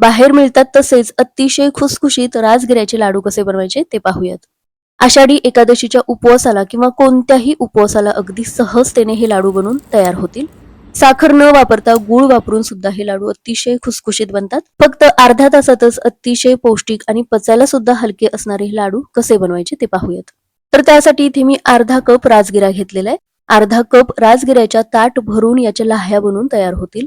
बाहेर मिळतात तसेच अतिशय खुसखुशीत राजगिऱ्याचे लाडू कसे बनवायचे ते पाहूयात. आषाढी एकादशीच्या उपवासाला किंवा कोणत्याही उपवासाला अगदी सहजतेने हे लाडू बनवून तयार होतील. साखर न वापरता गुळ वापरून सुद्धा हे लाडू अतिशय खुसखुशीत बनतात. फक्त अर्ध्या तासातच अतिशय पौष्टिक आणि पचायला सुद्धा हलके असणारे हे लाडू कसे बनवायचे ते पाहूयात. तर त्यासाठी इथे मी अर्धा कप राजगिरा घेतलेला आहे. अर्धा कप राजगिऱ्याच्या ताट भरून याच्या लाह्या बनवून तयार होतील.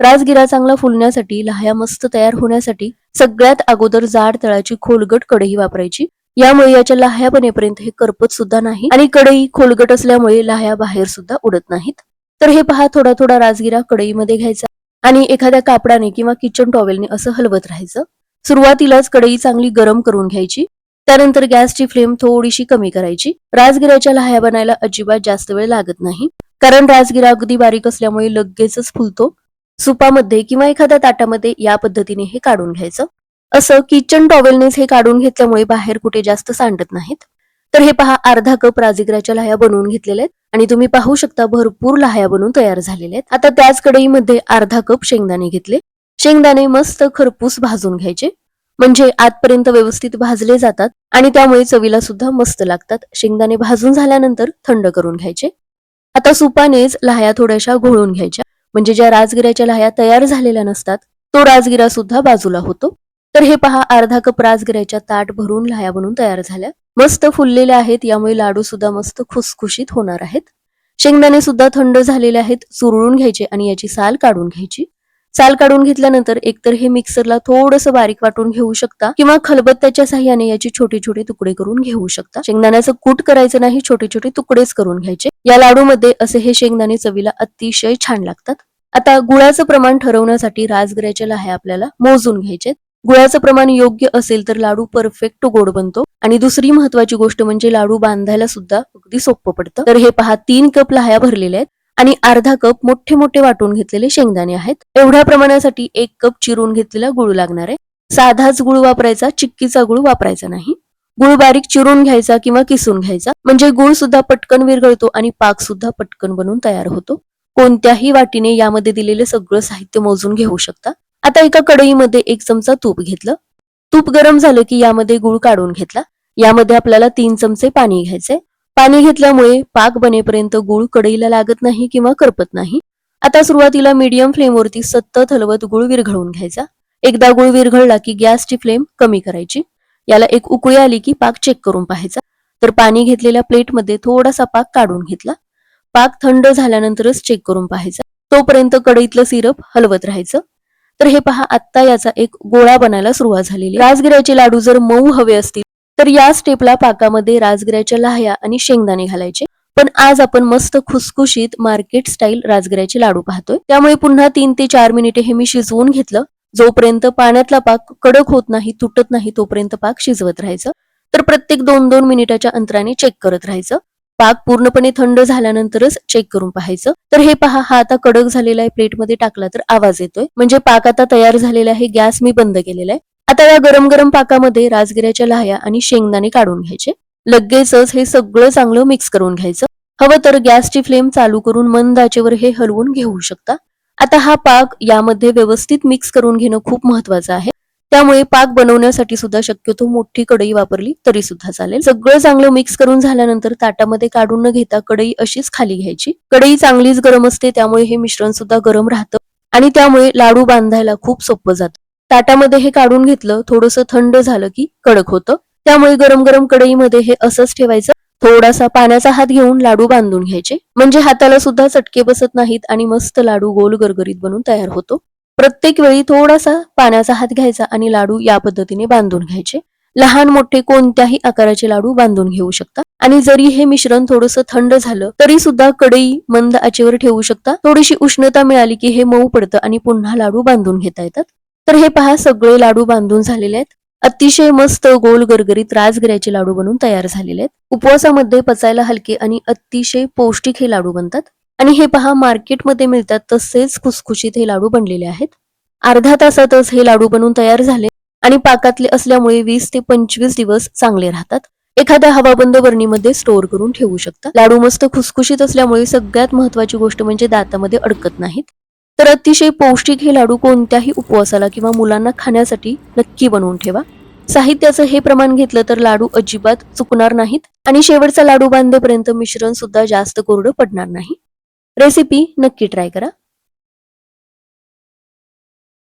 राजगिरा चांगला फुलण्यासाठी लहाया मस्त तयार होण्यासाठी सगळ्यात अगोदर जाड तळाची खोलगट कढई वापरायची. यामुळे याच्या लाह्या बनेपर्यंत हे करपत सुद्धा नाही आणि कढई खोलगट असल्यामुळे लाह्या बाहेर सुद्धा उडत नाहीत. तर हे पहा थोडा थोडा राजगिरा कढईमध्ये घ्यायचा आणि एखाद्या कापडाने किंवा किचन टॉवेलने असं हलवत राहायचं. सुरुवातीलाच कढई चांगली गरम करून घ्यायची. त्यानंतर गॅसची फ्लेम थोडीशी कमी करायची. राजगिराच्या लाह्या बनायला अजिबात जास्त वेळ लागत नाही. कारण राजगिरा अगदी बारीक असल्यामुळे लगेचच फुलतो. सुपामध्ये किंवा एखाद्या ताटामध्ये या पद्धतीने हे काढून घ्यायचं. असं किचन टॉवेलनेच हे काढून घेतल्यामुळे बाहेर कुठे जास्त सांडत नाहीत. तर हे पहा अर्धा कप राजगिराच्या लाह्या बनवून घेतलेल्या आहेत आणि तुम्ही पाहू शकता भरपूर लाह्या बनवून तयार झालेल्या आहेत. आता त्याच कढईमध्ये अर्धा कप शेंगदाणे घेतले. शेंगदाणे मस्त खरपूस भाजून घ्यायचे. म्हणजे आतपर्यंत व्यवस्थित भाजले जातात आणि त्यामुळे चवीला सुद्धा मस्त लागतात. शेंगदाणे भाजून झाल्यानंतर थंड करून घ्यायचे. आता सुपानेच लाह्या थोड्याशा घोळून घ्यायच्या. म्हणजे ज्या राजगिऱ्याच्या लाह्या तयार झालेल्या नसतात तो राजगिरा सुद्धा बाजूला होतो. तर हे पहा अर्धा कप राजगिऱ्याच्या ताट भरून लाह्या बनून तयार झाल्या. मस्त फुललेल्या आहेत यामुळे लाडू सुद्धा मस्त खुसखुशीत होणार आहेत. शेंगदाणे सुद्धा थंड झालेले आहेत चुरळून घ्यायचे आणि याची साल काढून घ्यायची. साल काढून घेतल्यानंतर एकतर हे मिक्सरला थोडस बारीक वाटून घेऊ शकता किंवा खलबत्त्याच्या साह्याने याचे छोटे छोटे तुकडे करून घेऊ शकता. शेंगदाण्याचं कूट करायचं नाही छोटे छोटे तुकडेच करून घ्यायचे. या लाडूमध्ये असे हे शेंगदाणे चवीला अतिशय छान लागतात. आता गुळाचं प्रमाण ठरवण्यासाठी राजगिऱ्याच्या लाह्या आपल्याला मोजून घ्यायचे गुळाचं प्रमाण योग्य असेल तर लाडू परफेक्ट गोड बनतो. आणि दुसरी महत्वाची गोष्ट म्हणजे लाडू बांधायला सुद्धा अगदी सोपं पडतं. तर हे पहा तीन कप लाह्या भरलेल्या आहेत. आणि अर्धा कप मोठे मोठे वाटून घेतलेले शेंगदाणे आहेत. एवढ्या प्रमाणासाठी एक कप चिरून घेतलेला गुळ लागणार आहे. साधाच गुळ वापरायचा चिक्कीचा गुळ वापरायचा नाही. गुळ बारीक चिरून घ्यायचा किंवा किसून घ्यायचा. म्हणजे गुळ सुद्धा पटकन विरघळतो आणि पाक सुद्धा पटकन बनून तयार होतो. कोणत्याही वाटीने यामध्ये दिलेले सगळं साहित्य मोजून घेऊ शकता. आता एका कढईमध्ये एक चमचा तूप घेतलं. तूप गरम झालं की यामध्ये गुळ काढून घेतला. यामध्ये आपल्याला तीन चमचे पाणी घ्यायचे पाणी घेतल्यामुळे पाक बनेपर्यंत गुळ कढईला लागत नाही किंवा करपत नाही. आता सुरुवातीला मीडियम फ्लेमवरती सतत हलवत गुळ विरघळून घ्यायचा. एकदा गुळ विरघळला की गॅसची फ्लेम कमी करायची. याला एक उकळी आली की पाक चेक करून पाहायचा. तर पाणी घेतलेल्या प्लेटमध्ये थोडासा पाक काढून घेतला. पाक थंड झाल्यानंतरच चेक करून पाहायचा. तोपर्यंत कढईतलं सिरप हलवत राहायचं. तर हे पहा आत्ता याचा एक गोळा बनायला सुरुवात झालेली राजगिऱ्याचे लाडू जर मऊ हवे असतील तर या स्टेपला पाकामध्ये राजगिऱ्याच्या लाह्या आणि शेंगदाणे घालायचे. पण आज आपण मस्त खुसखुशीत मार्केट स्टाईल राजगिऱ्याचे लाडू पाहतोय. त्यामुळे पुन्हा तीन ते चार मिनिटे हे मी शिजवून घेतलं. जोपर्यंत पाण्यातला पाक कडक होत नाही तुटत नाही तोपर्यंत पाक शिजवत राहायचं. तर प्रत्येक दोन दोन मिनिटाच्या अंतराने चेक करत राहायचं. पाक पूर्णपणे थंड झाल्यानंतरच चेक करून पाहायचं. तर हे पहा हा आता कडक झालेला आहे प्लेटमध्ये टाकला तर आवाज येतोय. म्हणजे पाक आता तयार झालेला आहे गॅस मी बंद केलेला आहे. आता या गरम गरम पाकामध्ये राजगिऱ्याच्या लाह्या आणि शेंगदाणे काढून घ्यायचे. लगेचच हे सगळं चांगलं मिक्स करून घ्यायचं. हवं तर गॅसची फ्लेम चालू करून मंद आचेवर हे हलवून घेऊ शकता. आता हा पाक यामध्ये व्यवस्थित मिक्स करून घेणं खूप महत्वाचं आहे. त्यामुळे पाक बनवण्यासाठी सुद्धा शक्यतो मोठी कढई वापरली तरी सुद्धा चालेल. सगळं चांगलं मिक्स करून झाल्यानंतर ताटामध्ये काढून न घेता कढई अशीच खाली घ्यायची. कढई चांगलीच गरम असते त्यामुळे हे मिश्रण सुद्धा गरम राहतं आणि त्यामुळे लाडू बांधायला खूप सोपं जातं. ताटामध्ये हे काढून घेतलं थोडंसं थंड झालं की कडक होतं. त्यामुळे गरम गरम कढईमध्ये हे असंच ठेवायचं. थोडासा पाण्याचा हात घेऊन लाडू बांधून घ्यायचे. म्हणजे हाताला सुद्धा चटके बसत नाहीत आणि मस्त लाडू गोल गरगरीत बनून तयार होतो. प्रत्येक वेळी थोडासा पाण्याचा हात घ्यायचा आणि लाडू या पद्धतीने बांधून घ्यायचे. लहान मोठे कोणत्याही आकाराचे लाडू बांधून घेऊ शकता. आणि जरी हे मिश्रण थोडंसं थंड झालं तरी सुद्धा कढई मंद आचेवर ठेवू शकता. थोडीशी उष्णता मिळाली की हे मऊ पडतं आणि पुन्हा लाडू बांधून घेता येतात. तर हे पहा सगळे लाडू बांधून झालेले आहेत. अतिशय मस्त गोल गरगरीत राजगिऱ्याचे लाडू बनून तयार झालेले आहेत. उपवासामध्ये पचायला हलके आणि अतिशय पौष्टिक हे लाडू बनतात. आणि हे पहा मार्केटमध्ये मिळतात तसेच खुसखुशीत हे लाडू बनलेले आहेत. अर्धा तासातच हे लाडू बनवून तयार झाले आणि पाकातले असल्यामुळे वीस ते पंचवीस दिवस चांगले राहतात. एखाद्या हवाबंद बरणीमध्ये स्टोअर करून ठेवू शकता. लाडू मस्त खुसखुशीत असल्यामुळे सगळ्यात महत्वाची गोष्ट म्हणजे दातामध्ये अडकत नाहीत. तर अतिशय पौष्टिक हे लाडू कोणत्याही उपवासाला किंवा मुलांना खाण्यासाठी नक्की बनवून ठेवा. साहित्याचं हे प्रमाण घेतलं तर लाडू अजिबात चुकणार नाहीत आणि शेवटचा लाडू बांधेपर्यंत मिश्रण सुद्धा जास्त कोरडं पडणार नाही. रेसिपी नक्की ट्राय करा.